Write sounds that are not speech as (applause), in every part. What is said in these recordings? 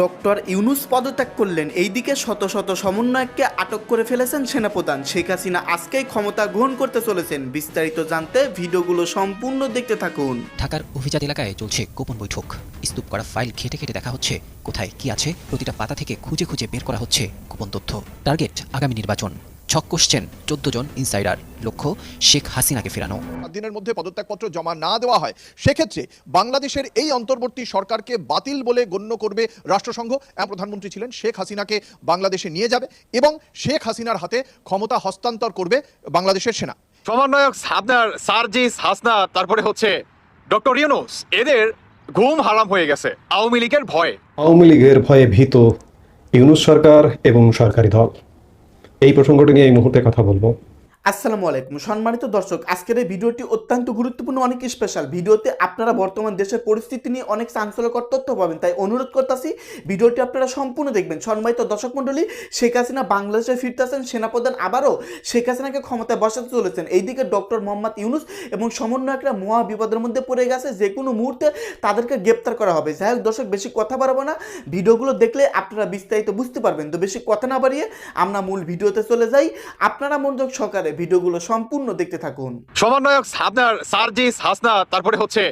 Doctor Yunus পদত্যাগ করলেন। এইদিকে শত শত সমন্বয়ককে আটক করে ফেলেছেন সেনাপ্রধান। শেখ হাসিনা আজকেই ক্ষমতা গ্রহণ করতে চলেছেন। বিস্তারিত জানতে ভিডিওগুলো সম্পূর্ণ দেখতে থাকুন। ঢাকার অভিজাত এলাকায় চলছে গোপন বৈঠক। স্তূপ করা ফাইল ঘেটে ঘেটে দেখা হচ্ছে কোথায় কি আছে, প্রতিটা পাতা থেকে খুঁজে খুঁজে বের করা হচ্ছে গোপন তথ্য। টার্গেট আগামী নির্বাচন। ছক কষছেন চোদ্দ জন ইনসাইডার। লক্ষ্য শেখ হাসিনাকে ফেরানো। দিনের মধ্যে পদত্যাগপত্র জমা না দেওয়া হয়। সেক্ষেত্রে বাংলাদেশের এই অন্তর্বর্তী সরকারকে বাতিল বলে গণ্য করবে রাষ্ট্রসংঘ। প্রধানমন্ত্রী ছিলেন শেখ হাসিনাকে বাংলাদেশে নিয়ে যাবে এবং শেখ হাসিনার হাতে ক্ষমতা হস্তান্তর করবে বাংলাদেশের সেনা। সমন্বয়ক আপনার সার্জিস হাসনা তারপরে হচ্ছে ডক্টর ইউনুস এদের ঘুম হারাম হয়ে গেছে আওয়ামী লীগের ভয়ে। আওয়ামী লীগের ভয়ে ভীত ইউনুস সরকার এবং সরকারি দল। এই প্রসঙ্গটি নিয়ে এই মুহূর্তে কথা বলব। আসসালামু আলাইকুম। সম্মানিত দর্শক, আজকের এই ভিডিওটি অত্যন্ত গুরুত্বপূর্ণ, অনেক স্পেশাল ভিডিওতে আপনারা বর্তমান দেশের পরিস্থিতি নিয়ে অনেক চাঞ্চল্যকর তথ্য পাবেন, তাই অনুরোধ করতেছি, ভিডিওটি আপনারা সম্পূর্ণ দেখবেন। সম্মানিত দর্শক মণ্ডলী, শেখ হাসিনা বাংলাদেশে ফিরতেছেন সেনাপ্রধান আবারও শেখ হাসিনাকে ক্ষমতায় বসাতে চলেছেন। এইদিকে ডক্টর মোহাম্মদ ইউনুস এবং সমন্বয়করা মহা বিপদের মধ্যে পড়ে গেছে, যে কোনো মুহূর্তে তাদেরকে গ্রেপ্তার করা হবে। যাই হোক দর্শক, বেশি কথা বাড়াবো না। ভিডিওগুলো দেখলে আপনারা বিস্তারিত বুঝতে পারবেন। তো বেশি কথা না বাড়িয়ে আমরা মূল ভিডিওতে চলে যাই। আপনারা মনোযোগ সহকারে ভিডিওগুলো সম্পূর্ণ দেখতে থাকুন। সমন্বয়ক আপনার সার্জিস, হাসনা, তারপরে হচ্ছে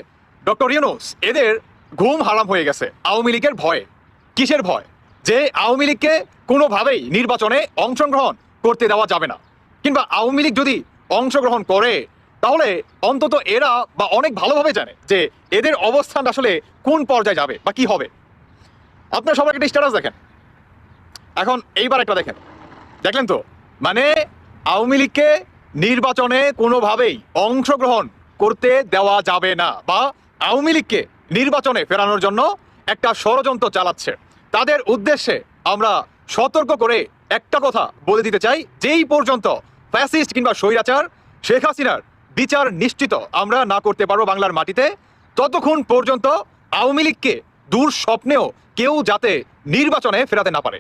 ডক্টর ইউনুস, এদের ঘুম হারাম হয়ে গেছে, আওয়ামী লীগের ভয়ে। কিসের ভয়? যে আওয়ামী লীগকে কোনোভাবেই নির্বাচনে অংশগ্রহণ করতে দেওয়া যাবে না। কিংবা আওয়ামী লীগ যদি অংশগ্রহণ করে, তাহলে অন্তত এরা বা অনেক ভালোভাবে জানে যে এদের অবস্থান আসলে কোন পর্যায়ে যাবে বা কি হবে। আপনার সবাই একটা স্ট্যাটাস দেখেন। এখন এইবার একটা দেখেন। দেখলেন তো? মানে আওয়ামী লীগকে নির্বাচনে কোনোভাবেই অংশগ্রহণ করতে দেওয়া যাবে না বা আওয়ামী লীগকে নির্বাচনে ফেরানোর জন্য একটা ষড়যন্ত্র চালাচ্ছে। তাদের উদ্দেশ্যে আমরা সতর্ক করে একটা কথা বলে দিতে চাই, যেই পর্যন্ত ফ্যাসিস্ট কিংবা স্বৈরাচার শেখ হাসিনার বিচার নিশ্চিত আমরা না করতে পারব বাংলার মাটিতে, ততক্ষণ পর্যন্ত আওয়ামী লীগকে দূর স্বপ্নেও কেউ যাতে নির্বাচনে ফেরাতে না পারে।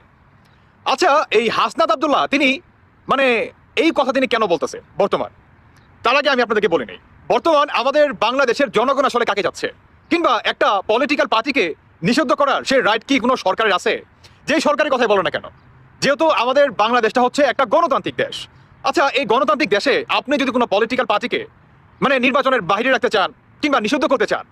আচ্ছা এই হাসনাত আবদুল্লাহ, তিনি মানে এই কথা তিনি কেন বলতেছে? বর্তমান। তার আগে আমি আপনাদেরকে বলে নিই। বর্তমান আমাদের বাংলাদেশের জনগণ আসলে কাকে যাচ্ছে কিংবা একটা পলিটিক্যাল পার্টিকে নিষিদ্ধ করার সে রাইট কি কোনো সরকারের আছে? যেই সরকারের কথাই বলো না কেন। যেহেতু আমাদের বাংলাদেশটা হচ্ছে একটা গণতান্ত্রিক দেশ। আচ্ছা এই গণতান্ত্রিক দেশে আপনি যদি কোনো পলিটিক্যাল পার্টিকে মানে নির্বাচনের বাইরে রাখতে চান কিংবা নিষিদ্ধ করতে চান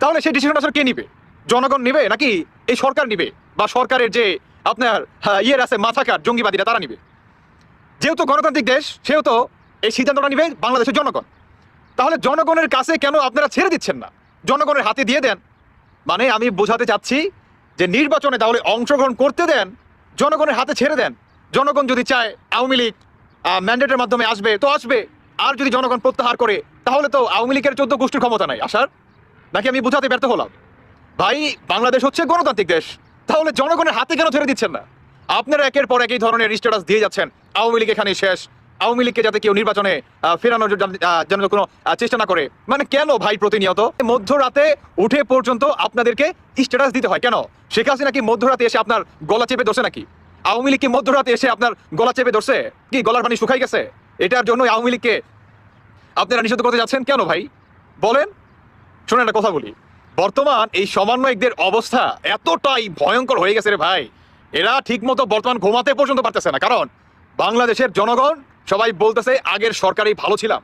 তাহলে সেই ডিসিশন আসলে কে নিবে? জনগণ নিবে নাকি এই সরকার নিবে? বা সরকারের যে আপনার হ্যাঁ, ইয়ের আছে মাথাকার জঙ্গিবাদীরা তারা নিবে? যেহেতু গণতান্ত্রিক দেশ, সেহেতু এই সিদ্ধান্তটা নিবে বাংলাদেশের জনগণ। তাহলে জনগণের কাছে কেন আপনারা ছেড়ে দিচ্ছেন না? জনগণের হাতে দিয়ে দেন। মানে আমি বোঝাতে চাচ্ছি যে নির্বাচনে তাহলে অংশগ্রহণ করতে দেন, জনগণের হাতে ছেড়ে দেন। জনগণ যদি চায় আওয়ামী লীগ ম্যান্ডেটের মাধ্যমে আসবে, তো আসবে। আর যদি জনগণ প্রত্যাহার করে, তাহলে তো আওয়ামী লীগের চোদ্দ গোষ্ঠীর ক্ষমতা নাই। আসার নাকি আমি বোঝাতে ব্যর্থ হলাম? ভাই, বাংলাদেশ হচ্ছে গণতান্ত্রিক দেশ। তাহলে জনগণের হাতে কেন ছেড়ে দিচ্ছেন না? আপনারা একের পর এক এই ধরনের স্ট্যাটাস দিয়ে যাচ্ছেন। আওয়ামী লীগ এখানে শেষ। আওয়ামী লীগকে যাতে কেউ নির্বাচনে ফেরানোর যেন কোনো চেষ্টা না করে। মানে কেন ভাই প্রতিনিয়ত? মধ্যরাতে উঠে পর্যন্ত আপনাদেরকে স্ট্যাটাস দিতে হয়। কেন? শেখ হাসিনা কি মধ্যরাতে এসে আপনার গলা চেপে ধরছে নাকি? আওয়ামী লীগ কি মধ্যরাতে এসে আপনার গলা চেপে ধরছে? কি গলার পানি শুকাই গেছে? এটার জন্য আওয়ামী লীগকে আপনারা নিষেধ করতে যাচ্ছেন? কেন ভাই? বলেন। শোনেন, একটা কথা বলি। বর্তমান এই সমন্বয়কদের অবস্থা এতটাই ভয়ঙ্কর হয়ে গেছে রে ভাই। এরা ঠিকমতো বর্তমান ঘুমাতে পর্যন্ত পারতেছে না। কারণ বাংলাদেশের জনগণ সবাই বলতেছে, আগের সরকারই ভালো ছিলাম।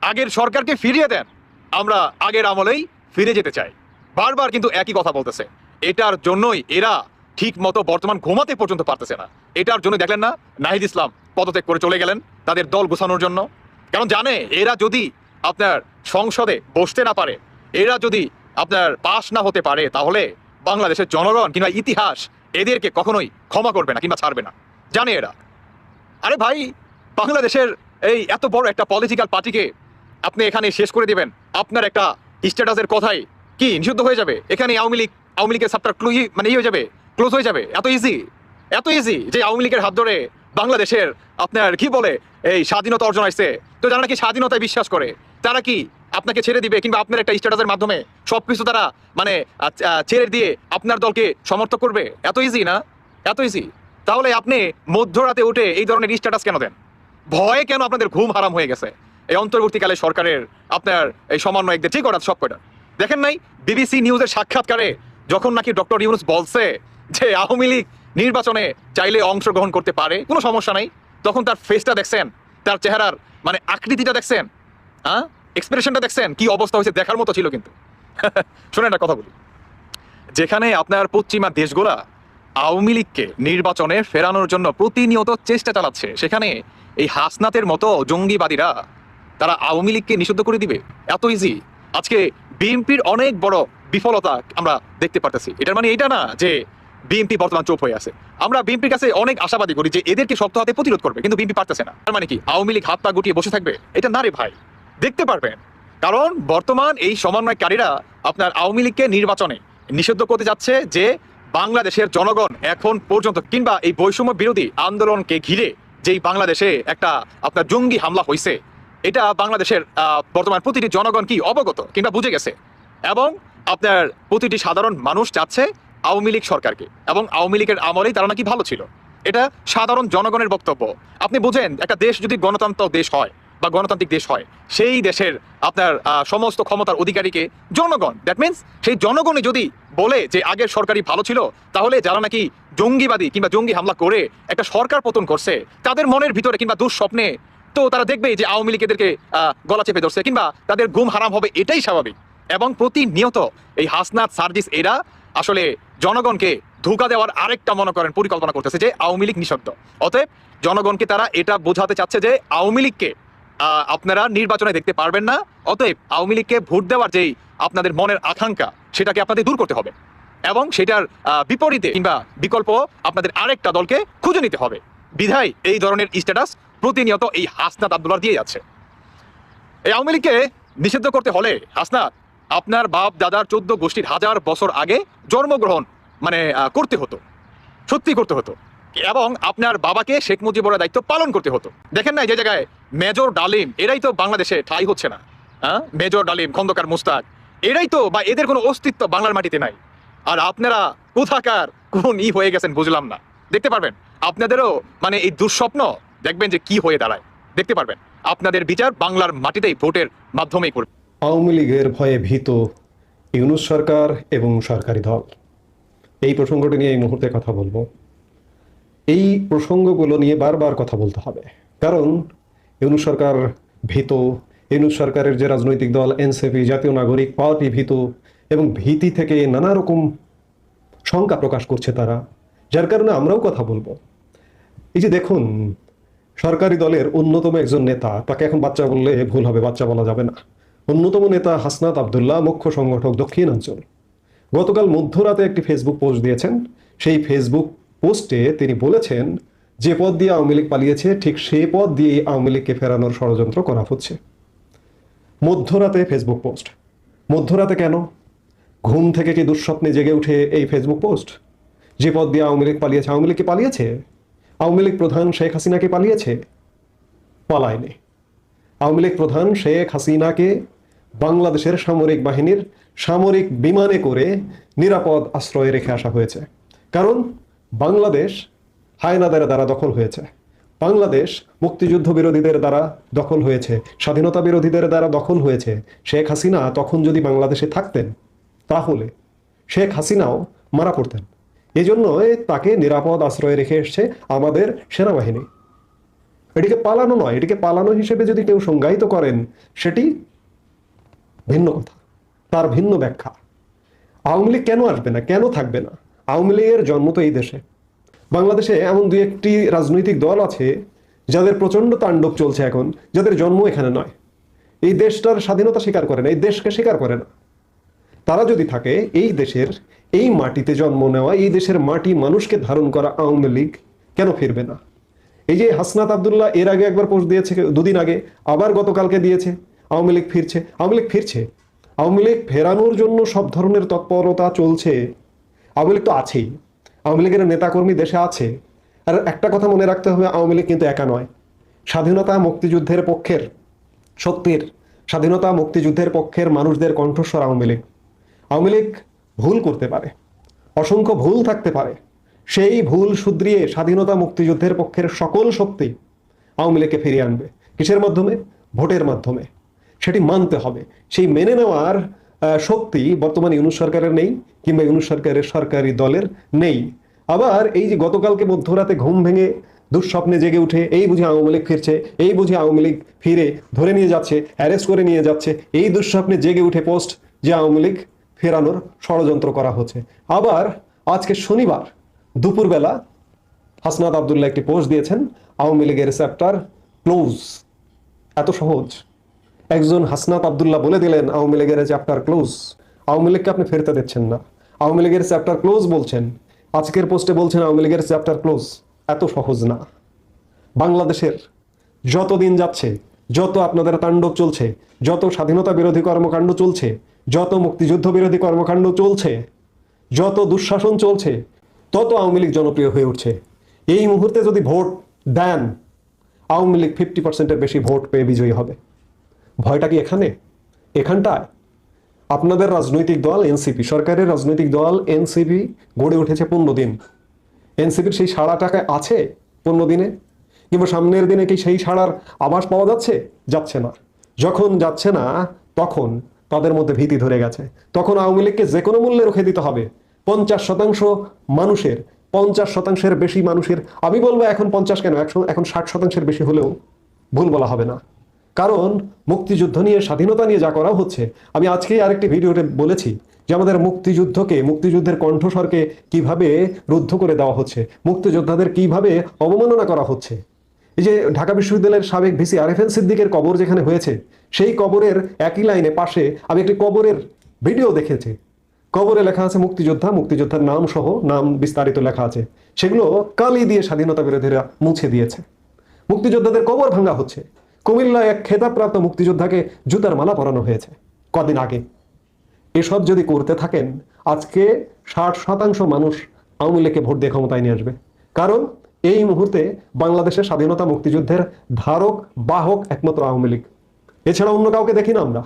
আগের সরকারকে ফিরিয়ে দেন। আমরা আগের আমলেই ফিরে যেতে চাই। বারবার কিন্তু একই কথা বলতেছে। এটার জন্যই এরা ঠিক মতো বর্তমান ঘুমাতে পর্যন্ত পারতেছে না। এটার জন্য দেখলেন না, নাহিদ ইসলাম পদত্যাগ করে চলে গেলেন তাদের দল গোছানোর জন্য। কারণ জানে, এরা যদি আপনার সংসদে বসতে না পারে, এরা যদি আপনার পাশ না হতে পারে, তাহলে বাংলাদেশের জনগণ কিংবা ইতিহাস এদেরকে কখনোই ক্ষমা করবে না কিংবা ছাড়বে না। জানে এরা। আরে ভাই, বাংলাদেশের এই এত বড় একটা পলিটিক্যাল পার্টিকে আপনি এখানে শেষ করে দিবেন। আপনার একটা স্ট্যাটাসের কথাই কি, নিষিদ্ধ হয়ে যাবে? এখানে আওয়ামী লীগ, আওয়ামী লীগের সাপটার ক্লু মানে হয়ে যাবে ক্লোজ হয়ে যাবে। এত ইজি এত ইজি যে আওয়ামী লীগের হাত ধরে বাংলাদেশের আপনার কি বলে, এই স্বাধীনতা অর্জন আসছে। তো যারা নাকি স্বাধীনতায় বিশ্বাস করে, তারা কি আপনাকে ছেড়ে দিবে কিংবা আপনার একটা স্ট্যাটাসের মাধ্যমে সব কিছু তারা মানে ছেড়ে দিয়ে আপনার দলকে সমর্থন করবে? এত ইজি না? এত ইজি তাহলে আপনি মধ্যরাতে উঠে এই ধরনের স্ট্যাটাস কেন দেন? ভয়ে কেন আপনাদের ঘুম হারাম হয়ে গেছে? এই অন্তর্বর্তীকালে সরকারের আপনার এই সমন্বয়কদের ঠিক করা সব কয়টা? দেখেন নাই বিবিসি নিউজের সাক্ষাৎকারে যখন নাকি ডক্টর ইউনুস বলছে যে আওয়ামী লীগ নির্বাচনে চাইলে অংশগ্রহণ করতে পারে, কোনো সমস্যা নাই। তখন তার ফেসটা দেখছেন, তার চেহারার মানে আকৃতিটা দেখছেন হ্যাঁ এক্সপ্রেশনটা দেখছেন, কি অবস্থা হয়েছে দেখার মতো ছিল কিন্তু। (laughs) শোনেন একটা কথা বলি। যেখানে আপনার পশ্চিমা দেশগুলা আওয়ামী লীগকে নির্বাচনে ফেরানোর জন্য প্রতিনিয়ত চেষ্টা চালাচ্ছে। সেখানে এই হাসনাতের মতো জঙ্গিবাদীরা, তারা আওয়ামী লীগকে নিষিদ্ধ করে দিবে? এত ইজি আজকে বিএনপির অনেক বড় বিফলতা আমরা দেখতে পারতেছি। এটার মানে এটা না যে বিএনপি বর্তমান চোপ হয়ে আছে। আমরা বিএনপির কাছে অনেক আশাবাদী করি যে এদেরকে শক্ত হাতে প্রতিরোধ করবে, কিন্তু বিএনপি পারতেছে না। তার মানে কি, আওয়ামী লীগ হাত পা গুটিয়ে বসে থাকবে? এটা না রে ভাই। দেখতে পারবেন। কারণ বর্তমান এই সমন্বয়কারীরা আপনার আওয়ামী লীগকে নির্বাচনে নিষিদ্ধ করতে যাচ্ছে যে বাংলাদেশের জনগণ এখন পর্যন্ত কিংবা এই বৈষম্য বিরোধী আন্দোলনকে ঘিরে যেই বাংলাদেশে একটা আপনার জঙ্গি হামলা হয়েছে এটা বাংলাদেশের বর্তমান প্রতিটি জনগণ কি অবগত কিংবা বুঝে গেছে? এবং আপনার প্রতিটি সাধারণ মানুষ চাচ্ছে আওয়ামী লীগ সরকারকে এবং আওয়ামী লীগের আমলেই তারা নাকি ভালো ছিল। এটা সাধারণ জনগণের বক্তব্য। আপনি বুঝেন, একটা দেশ যদি গণতন্ত্র দেশ হয় বা গণতান্ত্রিক দেশ হয়, সেই দেশের আপনার সমস্ত ক্ষমতার অধিকারীকে জনগণ দ্যাট মিন্স সেই জনগণই যদি বলে যে আগের সরকারই ভালো ছিল, তাহলে যারা নাকি জঙ্গিবাদী কিংবা জঙ্গি হামলা করে একটা সরকার পতন করছে, তাদের মনের ভিতরে কিংবা দুঃস্বপ্নে, তো তারা দেখবে যে আওয়ামী লীগ এদেরকে গলা চেপে ধরছে কিংবা তাদের ঘুম হারাম হবে, এটাই স্বাভাবিক। এবং প্রতিনিয়ত এই হাসনাত, সার্জিস এরা আসলে জনগণকে ধোকা দেওয়ার আরেকটা মনে করেন, পরিকল্পনা করতেছে যে আওয়ামী লীগ নিঃশব্দ অতএব জনগণকে তারা এটা বোঝাতে চাচ্ছে যে আওয়ামী লীগকে আপনারা নির্বাচনে দেখতে পারবেন না। অতএব আওয়ামী লীগকে ভোট দেওয়ার যেই আপনাদের মনের আকাঙ্ক্ষা, সেটাকে আপনাদের দূর করতে হবে। এবং সেটার বিপরীতে কিংবা বিকল্প আপনাদের আরেকটা দলকে খুঁজে নিতে হবে। বিধায় এই ধরনের স্ট্যাটাস প্রতিনিয়ত এই হাসনাত আব্দুল্লাহ দিয়ে যাচ্ছে এই আওয়ামী লীগকে নিষিদ্ধ করতে হলে, হাসনাত, আপনার বাপ, দাদার চোদ্দ গোষ্ঠীর হাজার বছর আগে জন্মগ্রহণ মানে করতে হতো। সত্যি করতে হতো। এবং আপনার বাবাকে শেখ মুজিবুরের দায়িত্ব পালন করতে হতো। দেখেন না যে জায়গায় মেজর ডালিম, এরাই তো বাংলাদেশে ঠাই হচ্ছে না। হ্যাঁ? মেজর ডালিম, খন্দকার মুস্তাক, এরাই তো বা এদের কোনো অস্তিত্ব বাংলার মাটিতে নাই। আর আপনারা কোথাকার, কোন ই হয়ে গেছেন বুঝলাম না। দেখতে পারবেন, আপনাদেরও মানে এই দুঃস্বপ্ন, দেখবেন যে কি হয়ে দাঁড়ায়। দেখতে পারবেন, আপনাদের বিচার বাংলার মাটিতেই ভোটের মাধ্যমেই করবে। আওয়ামী লীগের ভয়ে ভীত ইউনুস সরকার এবং সরকারি দল। এই প্রসঙ্গটি নিয়ে এই মুহূর্তে কথা বলব। প্রসঙ্গগুলো নিয়ে বারবার কথা বলতে হবে। কারণ ইউনুস সরকার ভীত, ইউনুস সরকারের যে রাজনৈতিক দল, এনসিপি, জাতীয় নাগরিক, পার্টি ভীত এবং ভীতি থেকে নানা রকম শঙ্কা প্রকাশ করছে তারা, যার কারণে আমরাও কথা বলব। এই যে দেখুন, সরকারি দলের অন্যতম একজন নেতা, তাকে এখন বাচ্চা বললে ভুল হবে, বাচ্চা বলা যাবে না। অন্যতম নেতা হাসনাত আবদুল্লাহ, মুখ্য সংগঠক দক্ষিণাঞ্চল। গতকাল মধ্যরাতে একটি ফেসবুক পোস্ট দিয়েছেন। সেই ফেসবুক পোস্টে তিনি বলেছেন, যে পদ দিয়ে আওয়ামী লীগ পালিয়েছে, ঠিক সেই পদ দিয়ে আওয়ামী লীগকে ফেরানোর ষড়যন্ত্র করা হচ্ছে। মধ্যরাতে ফেসবুক পোস্ট। মধ্যরাতে কেন? ঘুম থেকে কি দুঃস্বপ্নে জেগে উঠে এই ফেসবুক পোস্ট? যে পদ দিয়ে আওয়ামী লীগ পালিয়েছে, আওয়ামী লীগ কি পালিয়েছে? আওয়ামী লীগ প্রধান শেখ হাসিনাকে পালিয়েছে? পালায়নি। আওয়ামী লীগ প্রধান শেখ হাসিনাকে বাংলাদেশের সামরিক বাহিনীর সামরিক বিমানে করে নিরাপদ আশ্রয়ে রেখে আসা হয়েছে। কারণ বাংলাদেশ হায়নাদের দ্বারা দখল হয়েছে। বাংলাদেশ মুক্তিযুদ্ধ বিরোধীদের দ্বারা দখল হয়েছে। স্বাধীনতা বিরোধীদের দ্বারা দখল হয়েছে। শেখ হাসিনা তখন যদি বাংলাদেশে থাকতেন, তাহলে শেখ হাসিনাও মারা পড়তেন। এই জন্য তাকে নিরাপদ আশ্রয়ে রেখে এসছে আমাদের সেনাবাহিনী। এটিকে পালানো নয়, এটিকে পালানো হিসেবে যদি কেউ সংজ্ঞায়িত করেন, সেটি ভিন্ন কথা, তার ভিন্ন ব্যাখ্যা। আওয়ামী লীগ কেন আসবে না, কেন থাকবে না? আওয়ামী লীগের জন্ম তো এই দেশে। বাংলাদেশে এমন দুই একটি রাজনৈতিক দল আছে যাদের প্রচণ্ড তাণ্ডব চলছে এখন, যাদের জন্ম এখানে নয়। এই দেশটার স্বাধীনতা স্বীকার করে না, এই দেশকে স্বীকার করে না। তারা যদি থাকে, এই দেশের, এই মাটিতে জন্ম নেওয়া, এই দেশের মাটি মানুষকে ধারণ করা আওয়ামী লীগ কেন ফিরবে না? এই যে হাসনাত আবদুল্লাহ এর আগে একবার পোস্ট দিয়েছে, দুদিন আগে, আবার গতকালকে দিয়েছে, আওয়ামী লীগ ফিরছে। আওয়ামী লীগ ফিরছে। আওয়ামী লীগ ফেরানোর জন্য সব ধরনের তৎপরতা চলছে। আওয়ামী লীগ তো আছেই। আওয়ামী লীগের নেতাকর্মী দেশে আছে। আর একটা কথা মনে রাখতে হবে, আওয়ামী লীগ কিন্তু একা নয়। স্বাধীনতা মুক্তিযুদ্ধের পক্ষের, সত্যের, স্বাধীনতা মুক্তিযুদ্ধের পক্ষের মানুষদের কণ্ঠস্বর আওয়ামী লীগ। আওয়ামী লীগ ভুল করতে পারে, অসংখ্য ভুল থাকতে পারে। সেই ভুল শুধরিয়ে স্বাধীনতা মুক্তিযুদ্ধের পক্ষের সকল শক্তি আওয়ামী লীগকে ফিরিয়ে আনবে। কিসের মাধ্যমে? ভোটের মাধ্যমে। সেটি মানতে হবে। সেই মেনে নেওয়ার শক্তি বর্তমান ইউনুস সরকারের নেই কিংবা ইউনুস সরকারের সরকারি দলের নেই। আবার এই যে গতকালকে মধ্যরাতে ঘুম ভেঙে দুঃস্বপ্নে জেগে উঠে এই বুঝে আওয়ামী লীগ ফিরছে, এই বুঝে আওয়ামী লীগ ফিরে ধরে নিয়ে যাচ্ছে, অ্যারেস্ট করে নিয়ে যাচ্ছে, এই দুঃস্বপ্নে জেগে উঠে পোস্ট যে আওয়ামী লীগ ফেরানোর ষড়যন্ত্র করা হচ্ছে। আবার আজকে শনিবার দুপুরবেলা হাসনাত আবদুল্লাহ একটি পোস্ট দিয়েছেন, আওয়ামী লীগের চ্যাপ্টার ক্লোজ। এত সহজ। একজন হাসনাত আবদুল্লাহ বলে দিলেন, আওয়ামী লীগের চ্যাপ্টার ক্লোজ আওয়ামী লীগকে আপনি ফেরতে দিচ্ছেন না। আওয়ামী লীগের চ্যাপ্টার ক্লোজ বলছেন। আজকের পোস্টে বলছেন আওয়ামী লীগের চ্যাপ্টার ক্লোজ এত সহজ না। বাংলাদেশের যত দিন যাচ্ছে, যত আপনাদের তাণ্ডব চলছে, যত স্বাধীনতা বিরোধী কর্মকাণ্ড চলছে, যত মুক্তিযুদ্ধ বিরোধী কর্মকাণ্ড চলছে, যত দুঃশাসন চলছে, তত আওয়ামী লীগ জনপ্রিয় হয়ে উঠছে। এই মুহূর্তে যদি ভোট দেন, আওয়ামী লীগ ফিফটি পার্সেন্টের বেশি ভোট পেয়ে বিজয়ী হবে। ভয়টা কি এখানে? এখানটায়? আপনাদের রাজনৈতিক দল এনসিপি, সরকারের রাজনৈতিক দল এনসিপি গড়ে উঠেছে পনেরো দিন। এনসিপির সেই সাড়া টাকা আছে পনেরো দিনে? কিংবা সামনের দিনে কি সেই সাড়ার আভাস পাওয়া যাচ্ছে? যাচ্ছে না। যখন যাচ্ছে না, তখন তাদের মধ্যে ভীতি ধরে গেছে। তখন আওয়ামী লীগকে যে কোনো মূল্যে রুখে দিতে হবে। পঞ্চাশ শতাংশ মানুষের, পঞ্চাশ শতাংশের বেশি মানুষের, আমি বলব এখন পঞ্চাশ কেন? একশো, এখন ষাট শতাংশের বেশি হলেও ভুল বলা হবে না। কারণ মুক্তিযুদ্ধ নিয়ে স্বাধীনতা নিয়ে যা করা হচ্ছে, আমি আজকেই আরেকটি ভিডিওতে বলেছি যে আমাদের মুক্তিযুদ্ধকে, মুক্তিযুদ্ধের কণ্ঠস্বরকে কীভাবে রুদ্ধ করে দেওয়া হচ্ছে, মুক্তিযোদ্ধাদের কীভাবে অবমাননা করা হচ্ছে। এই যে ঢাকা বিশ্ববিদ্যালয়ের সাবেক ভিসি আরেফেন সিদ্দিকের কবর যেখানে হয়েছে, সেই কবরের একই লাইনে পাশে আমি একটি কবরের ভিডিও দেখেছি। কবরে লেখা আছে মুক্তিযোদ্ধা, মুক্তিযোদ্ধার নাম সহ নাম বিস্তারিত লেখা আছে। সেগুলো কালি দিয়ে স্বাধীনতা বিরোধীরা মুছে দিয়েছে। মুক্তিযোদ্ধাদের কবর ভাঙা হচ্ছে। কুমিল্লায় এক খেতাবপ্রাপ্ত মুক্তিযোদ্ধাকে জুতার মালা পরানো হয়েছে। কদিন আগে। এসব যদি করতে থাকেন, আজকে ষাট শতাংশ মানুষ আওয়ামী লীগকে ভোট দিয়ে ক্ষমতায় নিয়ে আসবে। কারণ এই মুহূর্তে বাংলাদেশের স্বাধীনতা মুক্তিযুদ্ধের ধারক, বাহক একমাত্র আওয়ামী লীগ। এছাড়া অন্য কাউকে দেখি না আমরা।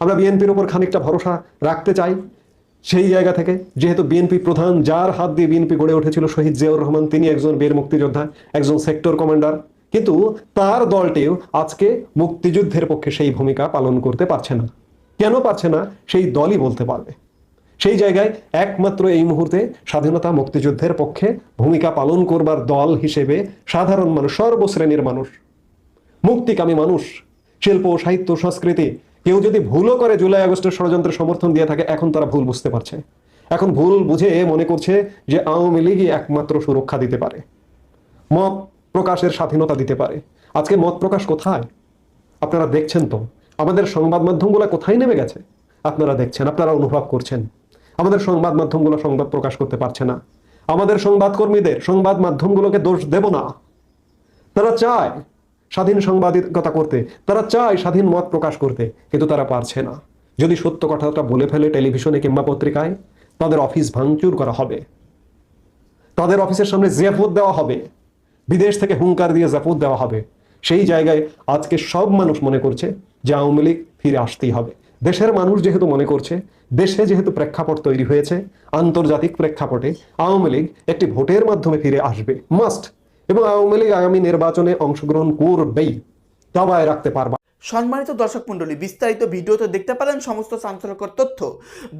আমরা বিএনপির উপর খানিকটা ভরসা রাখতে চাই সেই জায়গা থেকে। যেহেতু বিএনপি প্রধান, যার হাত দিয়ে বিএনপি গড়ে উঠেছিল শহীদ জিয়াউর রহমান, তিনি একজন বীর মুক্তিযোদ্ধা, একজন সেক্টর কমান্ডার। কিন্তু তার দলটিও আজকে মুক্তিযুদ্ধের পক্ষে সেই ভূমিকা পালন করতে পারছে না। কেন পারছে না? সেই দলই বলতে পারবে। সেই জায়গায় একমাত্র এই মুহূর্তে স্বাধীনতা মুক্তিযুদ্ধের পক্ষে ভূমিকা পালন করবার দল হিসেবে সাধারণ মানুষ, সর্বশ্রেণীর মানুষ, মুক্তিকামী মানুষ, শিল্প, সাহিত্য, সংস্কৃতি, কেউ যদি ভুলও করে জুলাই, আগস্টের ষড়যন্ত্রের সমর্থন দিয়ে থাকে, এখন তারা ভুল বুঝতে পারছে। এখন ভুল বুঝে মনে করছে যে আওয়ামী লীগই একমাত্র সুরক্ষা দিতে পারে। মত প্রকাশের স্বাধীনতা দিতে পারে। আজকে মত প্রকাশ কোথায়? আপনারা দেখছেন তো। আমাদের সংবাদ মাধ্যমগুলো কোথায় নেমে গেছে? আপনারা দেখছেন, আপনারা অনুভব করছেন। আমাদের সংবাদ মাধ্যমগুলো সংবাদ প্রকাশ করতে পারছে না। আমাদের সংবাদকর্মীদের সংবাদ মাধ্যমগুলোকে দোষ দেব না। তারা চায় স্বাধীন সাংবাদিকতা করতে। তারা চায় স্বাধীন মত প্রকাশ করতে, কিন্তু তারা পারছে না। যদি সত্য কথাটা বলে ফেলে টেলিভিশনে কিংবা পত্রিকায়, তাদের অফিস ভাঙচুর করা হবে। তাদের অফিসের সামনে জেফত দেওয়া হবে। বিদেশ থেকে হুঙ্কার দিয়ে জাফত দেওয়া হবে। সেই জায়গায় আজকে সব মানুষ মনে করছে যে আওয়ামী লীগ ফিরে আসতেই হবে। দেশের মানুষ যেহেতু মনে করছে, দেশে যেহেতু প্রেক্ষাপট তৈরি হয়েছে, আন্তর্জাতিক প্রেক্ষাপটে আওয়ামী লীগ একটি ভোটের মাধ্যমে ফিরে আসবে। মাস্ট এবং আওয়ামী লীগ আগামী নির্বাচনে অংশগ্রহণ করবেই দাবায় রাখতে পারবা সম্মানিত দর্শক মণ্ডলী, বিস্তারিত ভিডিওতে দেখতে পেলেন সমস্ত চাঞ্চল্যকর তথ্য।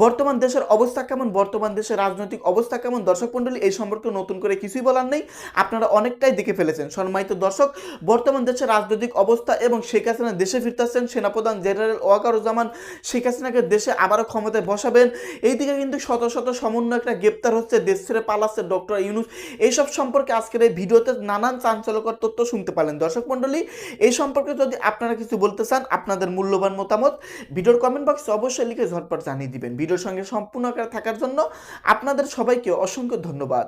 বর্তমান দেশের অবস্থা কেমন? বর্তমান দেশের রাজনৈতিক অবস্থা কেমন? দর্শক মণ্ডলী, এই সম্পর্কে নতুন করে কিছুই বলার নেই। আপনারা অনেকটাই দেখে ফেলেছেন। সম্মানিত দর্শক, বর্তমান দেশের রাজনৈতিক অবস্থা এবং শেখ হাসিনা দেশে ফিরতেছেন, সেনাপ্রধান জেনারেল ওয়াকারুজ্জামান শেখ হাসিনাকে দেশে আবারও ক্ষমতায় বসাবেন। এইদিকে কিন্তু শত শত সমন্বয়করা গ্রেপ্তার হচ্ছে, দেশ ছেড়ে পালাচ্ছে ডক্টর ইউনুস। এইসব সম্পর্কে আজকের এই ভিডিওতে নানান চাঞ্চল্যকর তথ্য শুনতে পারলেন। দর্শক মণ্ডলী, এই সম্পর্কে যদি আপনারা কিছু বলতে চান আপনাদের মূল্যবান মতামত, ভিডিওর কমেন্ট বক্সে অবশ্যই লিখে ঝটপট জানিয়ে দিবেন। ভিডিওর সঙ্গে সম্পূর্ণ আকারে থাকার জন্য আপনাদের সবাইকে অসংখ্য ধন্যবাদ।